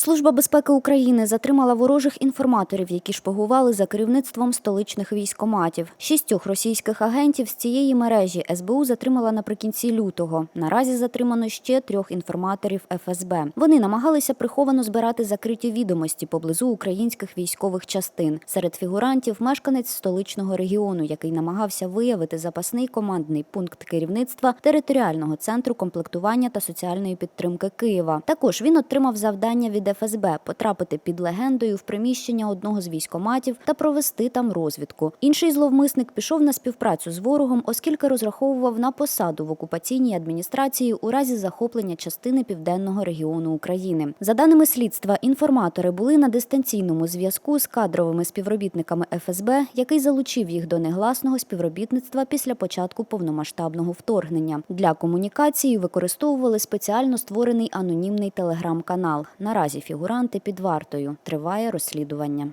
Служба безпеки України затримала ворожих інформаторів, які шпигували за керівництвом столичних військоматів. Шістьох російських агентів з цієї мережі СБУ затримала наприкінці лютого. Наразі затримано ще трьох інформаторів ФСБ. Вони намагалися приховано збирати закриті відомості поблизу українських військових частин. Серед фігурантів мешканець столичного регіону, який намагався виявити запасний командний пункт керівництва територіального центру комплектування та соціальної підтримки Києва. Також він отримав завдання від ФСБ потрапити під легендою в приміщення одного з військоматів та провести там розвідку. Інший зловмисник пішов на співпрацю з ворогом, оскільки розраховував на посаду в окупаційній адміністрації у разі захоплення частини південного регіону України. За даними слідства, інформатори були на дистанційному зв'язку з кадровими співробітниками ФСБ, який залучив їх до негласного співробітництва після початку повномасштабного вторгнення. Для комунікації використовували спеціально створений анонімний телеграм-канал. Фігуранти під вартою. Триває розслідування.